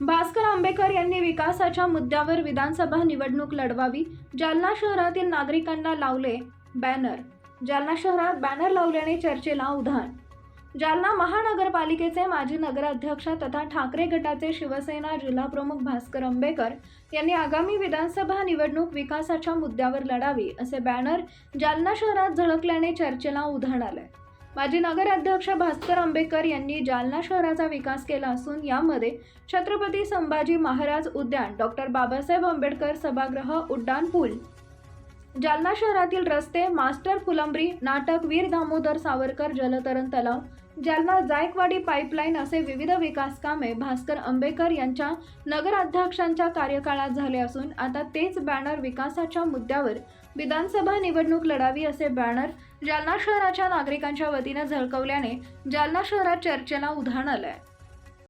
भास्कर आंबेकर यांनी विकासाच्या मुद्द्यावर विधानसभा निवडणूक लढवावी जालना शहरातील नागरिकांना लावले बॅनर. जालना शहरात बॅनर लावल्याने चर्चेला उधाण. जालना महानगरपालिकेचे माजी नगराध्यक्ष तथा ठाकरे गटाचे शिवसेना जिल्हाप्रमुख भास्कर आंबेकर यांनी आगामी विधानसभा निवडणूक विकासाच्या मुद्द्यावर लढावी असे बॅनर जालना शहरात झळकल्याने चर्चेला उधाण आलंय. माजी नगराध्यक्ष भास्कर आंबेकर यांनी जालना शहराचा विकास केला असून यामध्ये छत्रपती संभाजी महाराज उद्यान डॉक्टर बाबासाहेब आंबेडकर सभागृह उड्डाण पूल. जालना शहरातील रस्ते मास्टर फुलंब्री नाटक वीर दामोदर सावरकर जलतरण तलाव जालना जायकवाडी पाईपलाईन असे विविध विकास कामे भास्कर आंबेकर यांच्या नगराध्यक्षांच्या कार्यकाळात झाले असून आता तेच बॅनर विकासाच्या मुद्द्यावर विधानसभा निवडणूक लढावी असे बॅनर जालना शहराच्या नागरिकांच्या वतीनं झळकवल्याने जालना शहरात चर्चेला उधाण आलंय.